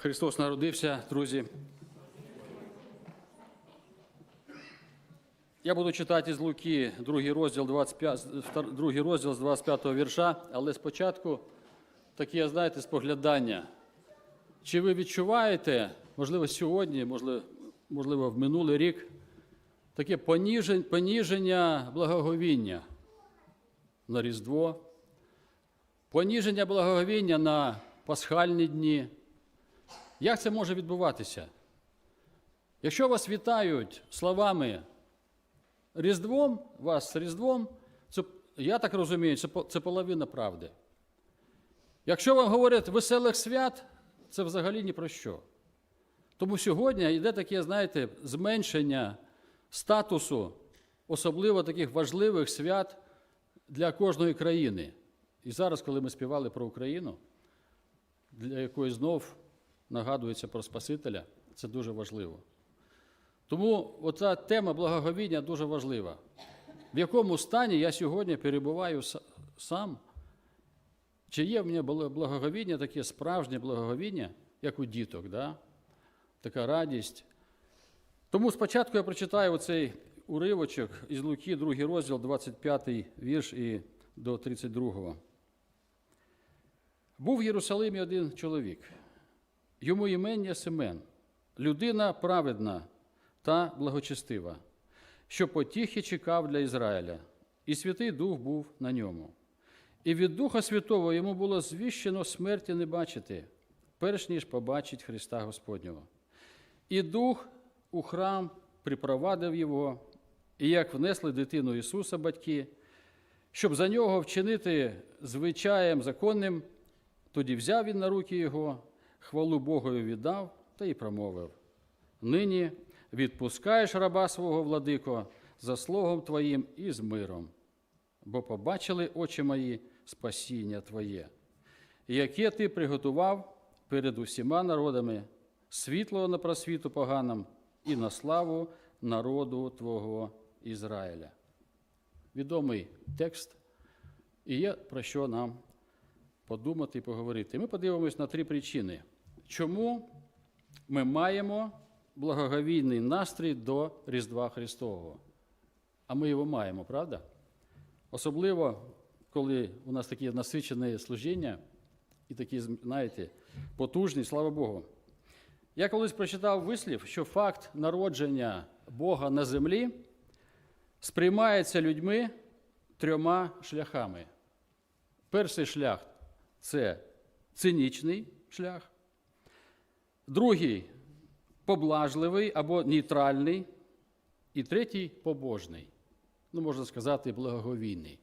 Христос народився, друзі. Я буду читати з Луки, другий розділ, 25, другий розділ з 25 го вірша, але спочатку таке, знаєте, споглядання. Чи ви відчуваєте, можливо, сьогодні, можливо, можливо в минулий рік, таке поніжень- поніження благоговіння на Різдво, поніження благоговіння на пасхальні дні? Як це може відбуватися? Якщо вас вітають словами Різдвом, вас з Різдвом, це, я так розумію, це, це половина правди. Якщо вам говорять веселих свят, це взагалі ні про що. Тому сьогодні йде таке, знаєте, зменшення статусу, особливо таких важливих свят для кожної країни. І зараз, коли ми співали про Україну, для якої знов нагадується про Спасителя, це дуже важливо. Тому оця тема благоговіння дуже важлива. В якому стані я сьогодні перебуваю сам? Чи є в мене благоговіння, таке справжнє благоговіння, як у діток, да? така радість? Тому спочатку я прочитаю оцей уривочок із Луки, другий розділ, 25 вірш і до 32. Був в Єрусалимі один чоловік. Йому імення Семен, людина праведна та благочестива, що потіхи чекав для Ізраїля, і Святий Дух був на ньому. І від Духа Святого йому було звіщено смерті не бачити, перш ніж побачить Христа Господнього. І Дух у храм припровадив його, і як внесли дитину Ісуса батьки, щоб за нього вчинити звичаєм законним, тоді взяв він на руки його, хвалу Богові віддав та й промовив. Нині відпускаєш раба свого владико за слогом Твоїм і з миром, бо побачили очі мої спасіння Твоє, яке Ти приготував перед усіма народами, світло на просвіту поганам і на славу народу Твого Ізраїля. Відомий текст, і є про що нам подумати і поговорити. Ми подивимось на три причини, чому ми маємо благоговійний настрій до Різдва Христового. А ми його маємо, правда? Особливо, коли у нас такі насичені служіння і такі, знаєте, потужні, слава Богу. Я колись прочитав вислів, що факт народження Бога на землі сприймається людьми трьома шляхами. Перший шлях це цинічний шлях, другий поблажливий або нейтральний, і третій побожний, ну, можна сказати, благоговійний.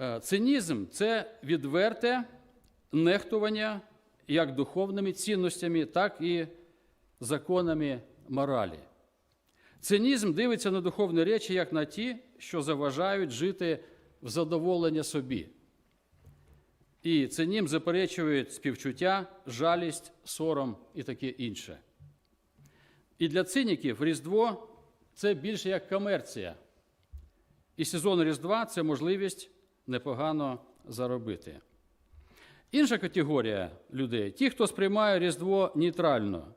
Е, Цинізм це відверте нехтування як духовними цінностями, так і законами моралі. Цинізм дивиться на духовні речі як на ті, що заважають жити в задоволення собі. І цинізм заперечує співчуття, жалість, сором і таке інше. І для циніків Різдво це більше як комерція. І сезон Різдва це можливість непогано заробити. Інша категорія людей ті, хто сприймає Різдво нейтрально.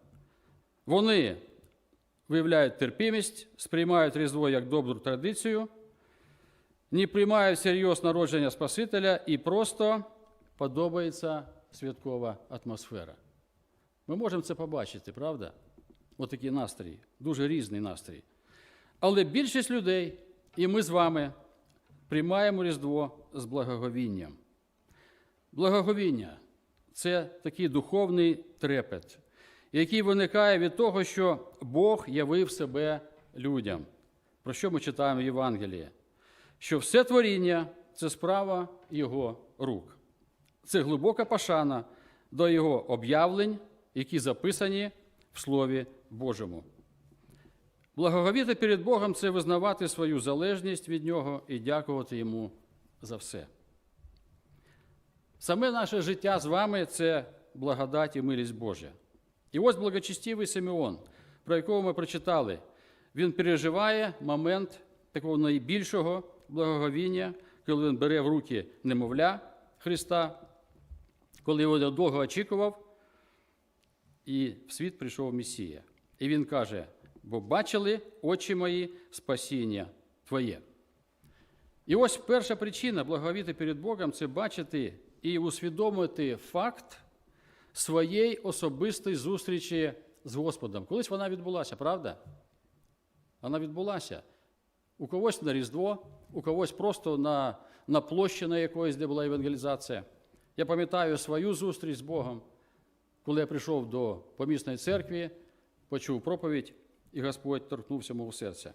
Вони виявляють терпімість, сприймають Різдво як добру традицію, не приймають всерйоз народження Спасителя і просто подобається святкова атмосфера. Ми можемо це побачити, правда? Отакий настрій, дуже різний настрій. Але більшість людей, і ми з вами приймаємо Різдво з благоговінням. Благоговіння це такий духовний трепет, який виникає від того, що Бог явив себе людям. Про що ми читаємо в Євангелії? Що все творіння це справа Його рук. Це глибока пошана до Його об'явлень, які записані в Слові Божому. Благоговіти перед Богом це визнавати свою залежність від Нього і дякувати Йому за все. Саме наше життя з вами це благодать і милість Божа. І ось благочестивий Симеон, про якого ми прочитали, він переживає момент такого найбільшого благоговіння, коли він бере в руки немовля Христа, коли його довго очікував, і в світ прийшов Месія. І він каже: бо бачили очі мої спасіння Твоє. І ось перша причина благовіти перед Богом це бачити і усвідомити факт своєї особистої зустрічі з Господом. Колись вона відбулася, правда? Вона відбулася. У когось на Різдво, у когось просто на, на площі на якоїсь, де була евангелізація. Я пам'ятаю свою зустріч з Богом, коли я прийшов до помісної церкви, почув проповідь, і Господь торкнувся мого серця.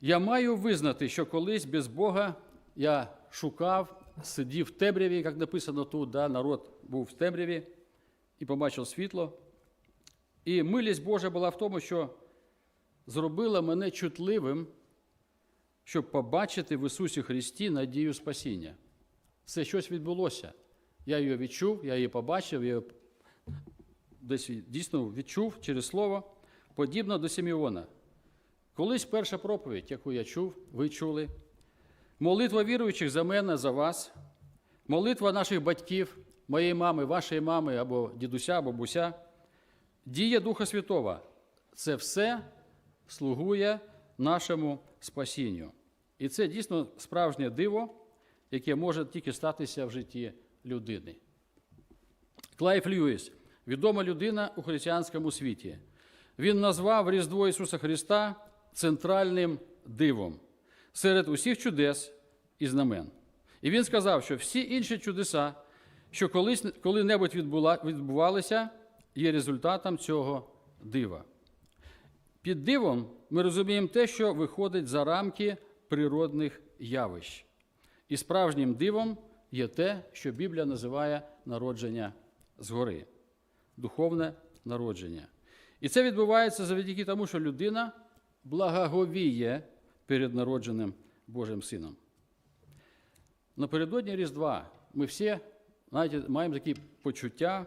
Я маю визнати, що колись без Бога я шукав, сидів в темряві, як написано тут, да, народ був в темряві і побачив світло. І милість Божа була в тому, що зробила мене чутливим, щоб побачити в Ісусі Христі надію спасіння. Це щось відбулося. Я її відчув, я її побачив, я її десь дійсно відчув через слово, подібно до Симеона. Колись перша проповідь, яку я чув, ви чули. Молитва віруючих за мене, за вас, молитва наших батьків, моєї мами, вашої мами або дідуся, бабуся, дія Духа Святого. Це все слугує нашому спасінню. І це дійсно справжнє диво, яке може тільки статися в житті людини. Клайф Льюіс, відома людина у християнському світі. Він назвав Різдво Ісуса Христа центральним дивом серед усіх чудес і знамен. І він сказав, що всі інші чудеса, що коли-небудь відбувалися, є результатом цього дива. Під дивом ми розуміємо те, що виходить за рамки природних явищ. І справжнім дивом є те, що Біблія називає народження згори, духовне народження. І це відбувається завдяки тому, що людина благоговіє перед народженим Божим Сином. Напередодні Різдва ми всі знаєте, маємо такі почуття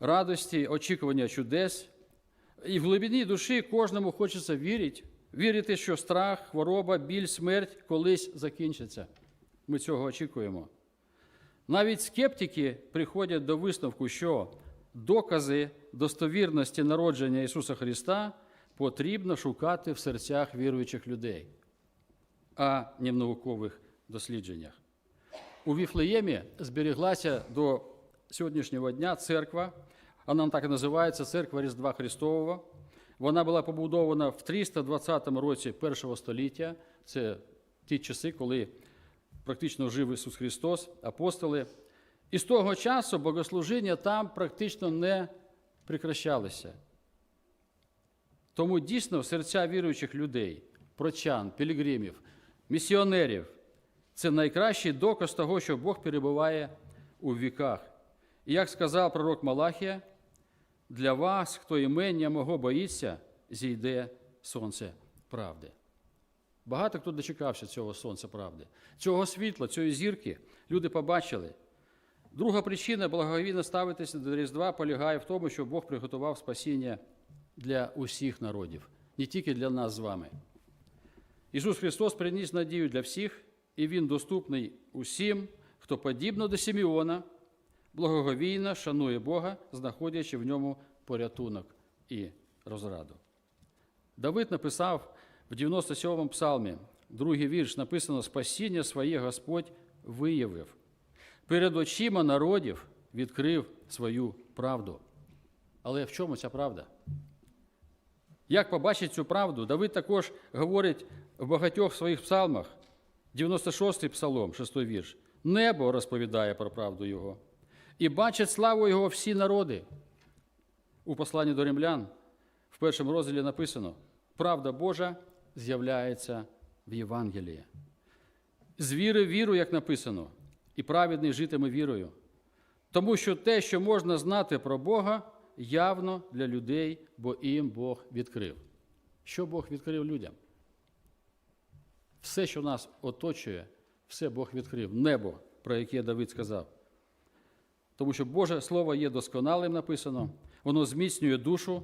радості, очікування чудес. І в глибині душі кожному хочеться вірити, вірити, що страх, хвороба, біль, смерть колись закінчаться. Ми цього очікуємо. Навіть скептики приходять до висновку, що докази достовірності народження Ісуса Христа потрібно шукати в серцях віруючих людей, а не в наукових дослідженнях. У Віфлеємі зберіглася до сьогоднішнього дня церква, вона так і називається Церква Різдва Христового. Вона була побудована в 320 році першого століття. Це ті часи, коли практично жив Ісус Христос, апостоли. І з того часу богослужіння там практично не прекращалися. Тому дійсно серця віруючих людей, прочан, пілігримів, місіонерів це найкращий доказ того, що Бог перебуває у віках. І як сказав пророк Малахія, для вас, хто імення мого боїться, зійде сонце правди. Багато хто дочекався цього сонця правди, цього світла, цієї зірки люди побачили. Друга причина благовійно ставитися до Різдва полягає в тому, що Бог приготував спасіння для усіх народів, не тільки для нас з вами. Ісус Христос приніс надію для всіх, і Він доступний усім, хто подібно до Симеона, благоговійно шанує Бога, знаходячи в ньому порятунок і розраду. Давид написав в 97-му псалмі, другий вірш, написано: Спасіння своє Господь виявив. Перед очима народів відкрив свою правду. Але в чому ця правда? Як побачить цю правду, Давид також говорить в багатьох своїх псалмах, 96-й псалом, 6 й вірш. Небо розповідає про правду Його, і бачать славу Його всі народи. У посланні до римлян в першому розділі написано: правда Божа з'являється в Євангелії. З віри в віру, як написано, і праведний житиме вірою. Тому що те, що можна знати про Бога, явно для людей, бо їм Бог відкрив. Що Бог відкрив людям? Все, що нас оточує, все Бог відкрив. Небо, про яке Давид сказав. Тому що Боже Слово є досконалим написано, воно зміцнює душу,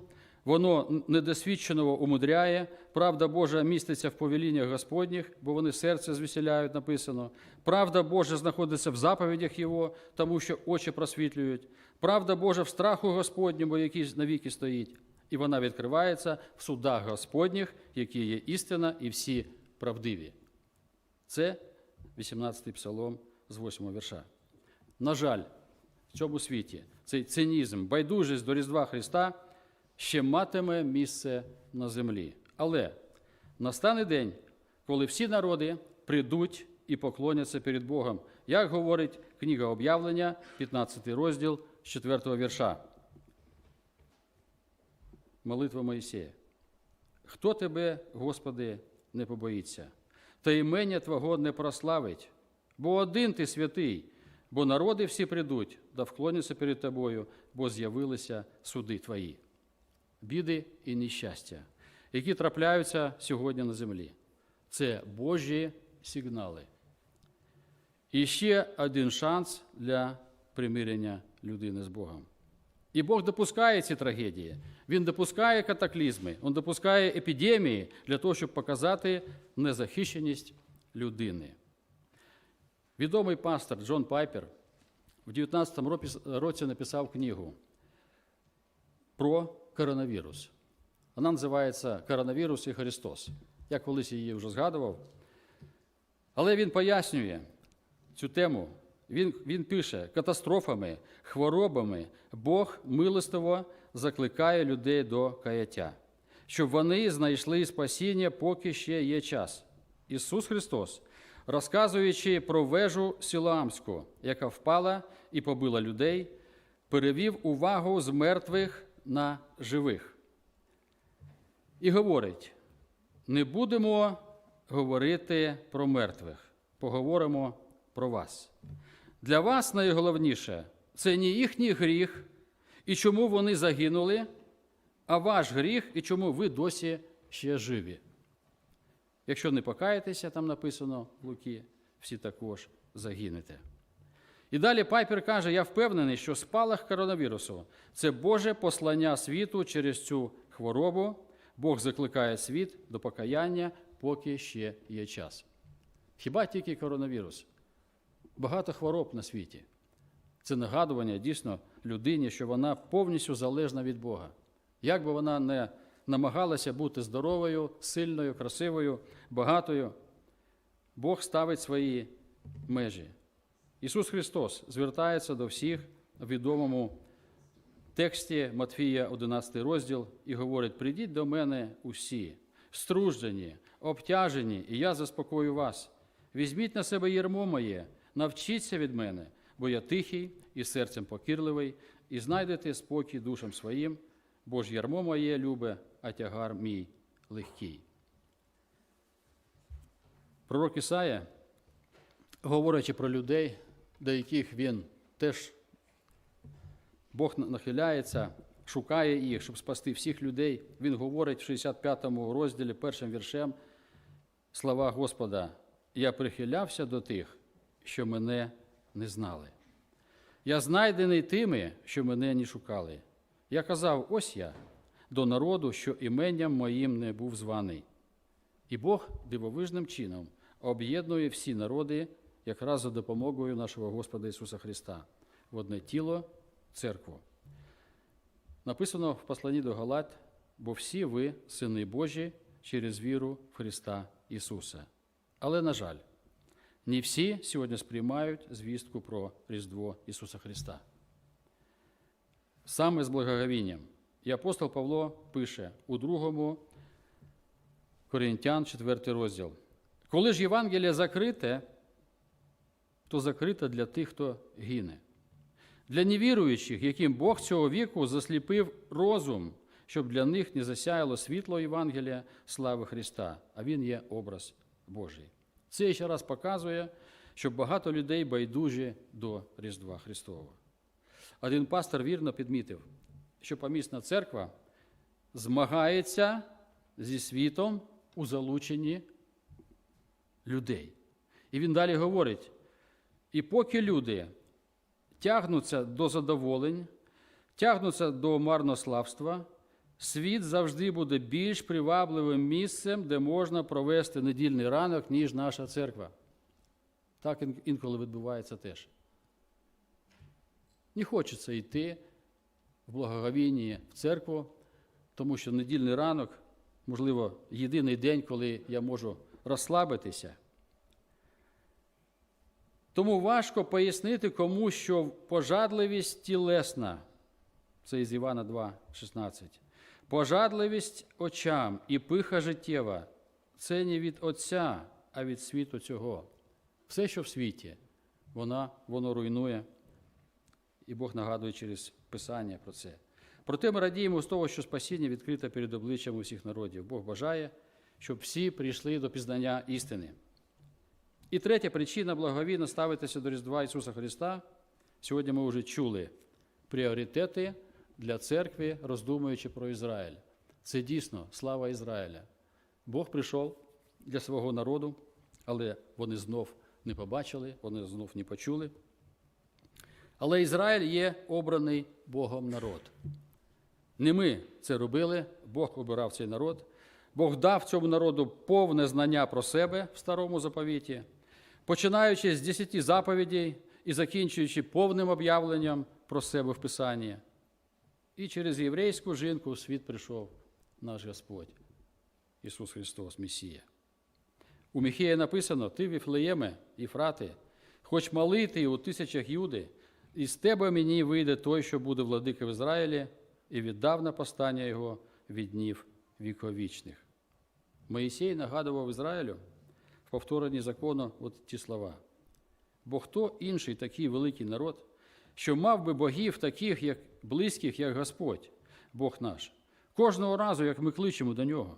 воно недосвідченого умудряє, правда Божа міститься в повеліннях Господніх, бо вони серце звеселяють, написано. Правда Божа знаходиться в заповідях Його, тому що очі просвітлюють. Правда Божа в страху Господньому, який навіки стоїть, і вона відкривається в судах Господніх, які є істина і всі правдиві. Це 18-й псалом з 8 вірша. На жаль, в цьому світі цей цинізм, байдужість до Різдва Христа ще матиме місце на землі. Але настане день, коли всі народи прийдуть і поклоняться перед Богом, як говорить книга об'явлення, 15 розділ з 4 вірша. Молитва Моїсея. Хто тебе, Господи, не побоїться, та імення Твого не прославить, бо один ти святий, бо народи всі прийдуть да вклоняться перед Тобою, бо з'явилися суди Твої. Біди і нещастя, які трапляються сьогодні на землі. Це Божі сигнали. І ще один шанс для примирення людини з Богом. І Бог допускає ці трагедії. Він допускає катаклізми, він допускає епідемії для того, щоб показати незахищеність людини. Відомий пастор Джон Пайпер в 19 році написав книгу про коронавірус. Вона називається Коронавірус і Христос. Я колись її вже згадував. Але він пояснює цю тему. Він, він пише: катастрофами, хворобами Бог милостиво закликає людей до каяття, щоб вони знайшли спасіння, поки ще є час. Ісус Христос, розказуючи про вежу Сілаамську, яка впала і побила людей, перевів увагу з мертвих на живих. І говорить: не будемо говорити про мертвих, поговоримо про вас. Для вас найголовніше це не їхній гріх і чому вони загинули, а ваш гріх і чому ви досі ще живі. Якщо не покаєтеся, там написано в Луки, всі також загинете. І далі Пайпер каже: я впевнений, що спалах коронавірусу це Боже послання світу через цю хворобу. Бог закликає світ до покаяння, поки ще є час. Хіба тільки коронавірус? Багато хвороб на світі. Це нагадування дійсно людині, що вона повністю залежна від Бога. Як би вона не намагалася бути здоровою, сильною, красивою, багатою, Бог ставить свої межі. Ісус Христос звертається до всіх в відомому тексті Матфія, 11 розділ, і говорить: прийдіть до мене усі, струждені, обтяжені, і я заспокою вас. Візьміть на себе ярмо моє, навчіться від мене, бо я тихий і серцем покірливий, і знайдете спокій душам своїм, бо ж ярмо моє любе, а тягар мій легкий. Пророк Ісая, говорячи про людей, до яких він теж Бог нахиляється, шукає їх, щоб спасти всіх людей. Він говорить в 65 му розділі, першим віршем, слова Господа: Я прихилявся до тих, що мене не знали. Я знайдений тими, що мене не шукали. Я казав: ось я до народу, що іменням моїм не був званий. І Бог дивовижним чином об'єднує всі народи якраз за допомогою нашого Господа Ісуса Христа в одне тіло, церкву. Написано в посланні до Галат, бо всі ви, сини Божі, через віру в Христа Ісуса. Але, на жаль, не всі сьогодні сприймають звістку про Різдво Ісуса Христа. Саме з благоговінням. І апостол Павло пише у другому Коринтян, 4 розділ. Коли ж Євангеліє закрите, то закрите для тих, хто гине. Для невіруючих, яким Бог цього віку засліпив розум, щоб для них не засяяло світло Євангелія слави Христа, а Він є образ Божий. Це ще раз показує, що багато людей байдужі до Різдва Христового. Один пастор вірно підмітив, що помісна церква змагається зі світом у залученні людей. І він далі говорить: і поки люди тягнуться до задоволень, тягнуться до марнославства, світ завжди буде більш привабливим місцем, де можна провести недільний ранок, ніж наша церква. Так інколи відбувається теж. Не хочеться йти в благоговінні в церкву, тому що недільний ранок, можливо, єдиний день, коли я можу розслабитися. Тому важко пояснити комусь, що пожадливість тілесна, це із Івана 2, 16, пожадливість очам і пиха життєва це не від Отця, а від світу цього. Все, що в світі, вона, воно руйнує, і Бог нагадує через Писання про це. Проте ми радіємо з того, що спасіння відкрите перед обличчям усіх народів. Бог бажає, щоб всі прийшли до пізнання істини. І третя причина благовійно ставитися до Різдва Ісуса Христа. Сьогодні ми вже чули пріоритети для церкви, роздумуючи про Ізраїль. Це дійсно слава Ізраїля. Бог прийшов для свого народу, але вони знов не побачили, вони знов не почули. Але Ізраїль є обраний Богом народ. Не ми це робили, Бог обирав цей народ. Бог дав цьому народу повне знання про себе в старому заповіті, починаючи з десяти заповідей і закінчуючи повним об'явленням про себе в Писанні. І через єврейську жінку в світ прийшов наш Господь, Ісус Христос, Месія. У Міхея написано: Ти, Віфлеєме, Іфрати, хоч малий ти у тисячах юди, із тебе мені вийде той, що буде владика в Ізраїлі, і віддав на постання його від днів віковічних. Моїсей нагадував Ізраїлю в повторенні закону от ті слова. Бо хто інший такий великий народ, що мав би богів таких, як близьких, як Господь, Бог наш, кожного разу, як ми кличемо до нього.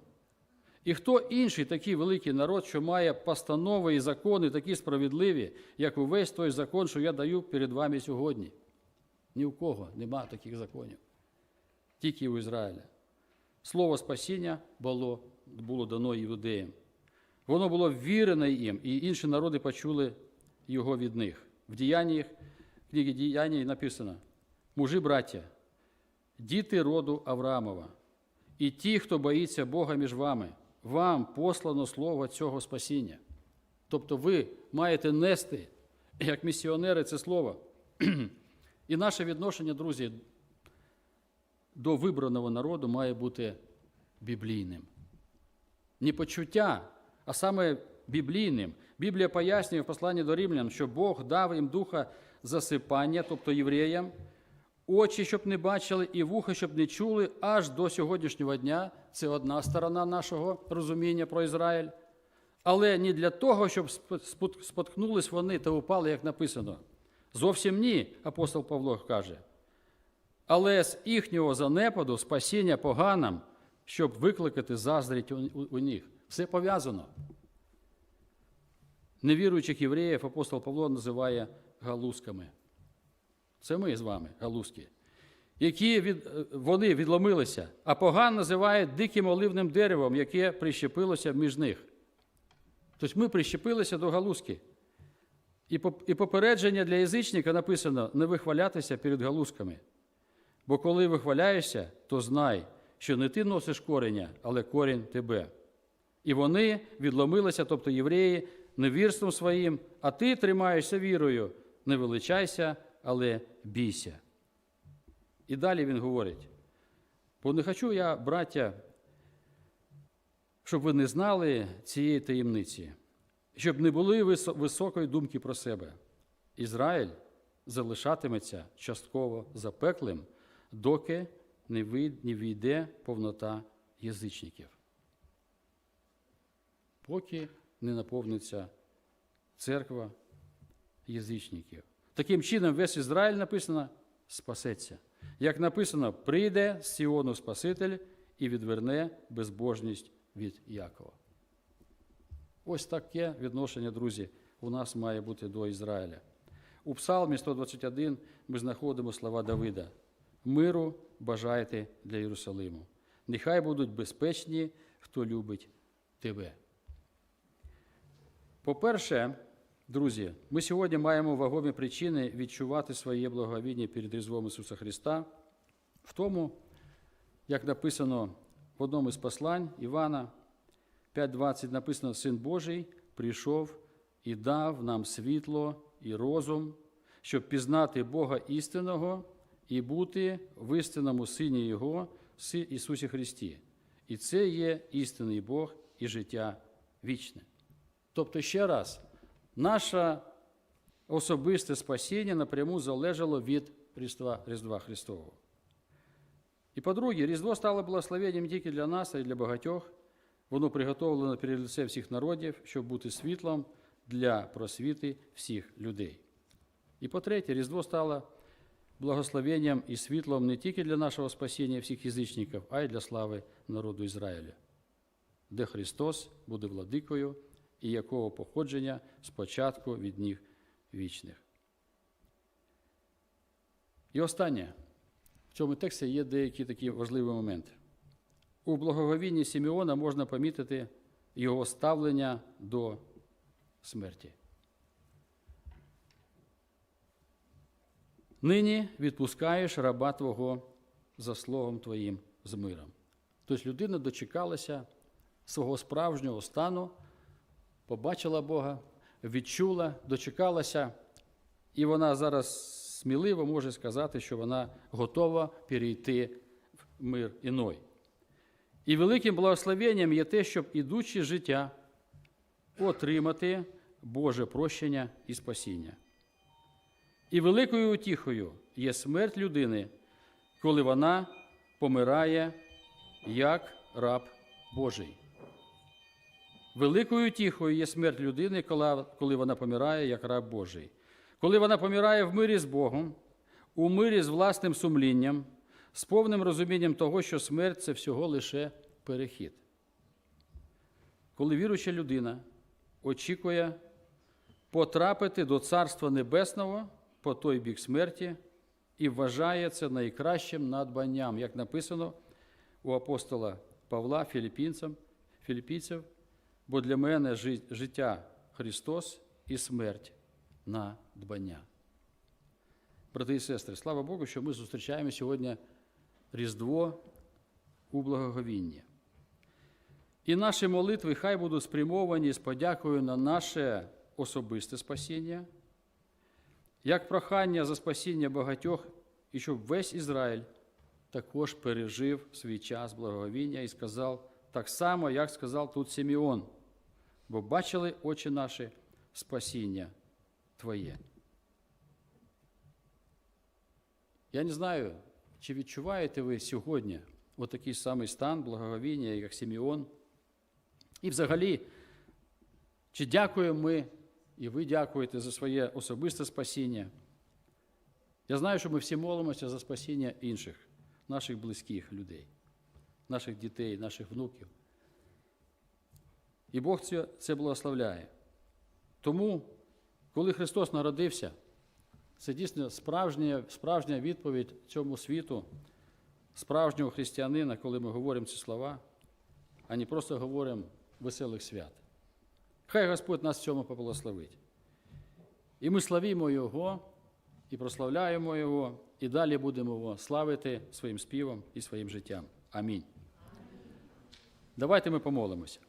І хто інший такий великий народ, що має постанови і закони такі справедливі, як увесь той закон, що я даю перед вами сьогодні? Ні у кого нема таких законів, тільки у Ізраїля. Слово спасіння було, було дано іудеям. Воно було ввірене їм, і інші народи почули його від них. В діяннях, книгі діяння написано: мужі, браття, діти роду Авраамова, і ті, хто боїться Бога між вами, вам послано слово цього спасіння. Тобто ви маєте нести, як місіонери, це слово. І наше відношення, друзі, до вибраного народу має бути біблійним. Не почуття, а саме біблійним. Біблія пояснює в посланні до римлян, що Бог дав їм духа засипання, тобто євреям, очі, щоб не бачили, і вуха, щоб не чули, аж до сьогоднішнього дня. Це одна сторона нашого розуміння про Ізраїль. Але не для того, щоб споткнулись вони та упали, як написано. Зовсім ні, апостол Павло каже. Але з їхнього занепаду спасіння поганам, щоб викликати заздріть у, них. Все пов'язано. Невіруючих євреїв апостол Павло називає галузками. Це ми з вами, галузки, які від, вони відломилися, а поган називає диким оливним деревом, яке прищепилося між них. Тобто ми прищепилися до галузки. І попередження для язичника написано не вихвалятися перед галузками. Бо коли вихваляєшся, то знай, що не ти носиш кореня, але корінь тебе. І вони відломилися, тобто євреї, невірством своїм, а ти тримаєшся вірою, не величайся, але бійся. І далі він говорить: бо не хочу я, браття, щоб ви не знали цієї таємниці, щоб не були високої думки про себе. Ізраїль залишатиметься частково запеклим, доки не війде повнота язичників. Поки не наповниться церква язичників. Таким чином, весь Ізраїль написано спасеться. Як написано, прийде з Сіону Спаситель і відверне безбожність від Якова. Ось таке відношення, друзі, у нас має бути до Ізраїля. У Псалмі 121 ми знаходимо слова Давида: миру бажайте для Єрусалиму. Нехай будуть безпечні, хто любить тебе. По-перше, друзі, ми сьогодні маємо вагомі причини відчувати своє благовіння перед Різдвом Ісуса Христа в тому, як написано в одному із послань Івана 5.20 написано: Син Божий прийшов і дав нам світло і розум, щоб пізнати Бога істинного і бути в істинному Сині Його, Ісусі Христі. І це є істинний Бог і життя вічне. Тобто, ще раз, наше особисте спасіння напряму залежало від Різдва, Різдва Христового. І по-друге, Різдво стало благословенням тільки для нас, а й для багатьох. Воно приготовлено перед лице всіх народів, щоб бути світлом для просвіти всіх людей. І по-третє, Різдво стало благословенням і світлом не тільки для нашого спасіння всіх язичників, а й для слави народу Ізраїля, де Христос буде владикою і якого походження спочатку від ніг вічних. І останнє. В цьому тексті є деякі такі важливі моменти. У благоговінні Сімеона можна помітити його ставлення до смерті. Нині відпускаєш раба Твого за словом Твоїм з миром. Тобто людина дочекалася свого справжнього стану, побачила Бога, відчула, дочекалася, і вона зараз сміливо може сказати, що вона готова перейти в мир іной. І великим благословенням є те, щоб ідучи життя, отримати Боже прощення і спасіння. І великою утіхою є смерть людини, коли вона помирає як раб Божий. Великою утіхою є смерть людини, коли- вона помирає як раб Божий. Коли вона помирає в мирі з Богом, у мирі з власним сумлінням, з повним розумінням того, що смерть це всього лише перехід. Коли віруюча людина очікує потрапити до Царства Небесного по той бік смерті і вважає це найкращим надбанням, як написано у апостола Павла філіппійців, бо для мене життя Христос і смерть надбання. Брати і сестри, слава Богу, що ми зустрічаємо сьогодні Різдво у благоговінні. І наші молитви хай будуть спрямовані з подякою на наше особисте спасіння, як прохання за спасіння багатьох, і щоб весь Ізраїль також пережив свій час благоговіння і сказав так само, як сказав тут Симеон, бо бачили очі наші спасіння Твоє. Я не знаю, чи відчуваєте ви сьогодні отакий самий стан благоговіння, як Симеон. І взагалі, чи дякуємо ми, і ви дякуєте за своє особисте спасіння. Я знаю, що ми всі молимося за спасіння інших, наших близьких людей, наших дітей, наших внуків. І Бог це, це благословляє. Тому, коли Христос народився, це дійсно справжня, справжня відповідь цьому світу, справжнього християнина, коли ми говоримо ці слова, а не просто говоримо веселих свят. Хай Господь нас в цьому поблагословить. І ми славімо Його, і прославляємо Його, і далі будемо Його славити своїм співом і своїм життям. Амінь. Давайте ми помолимося.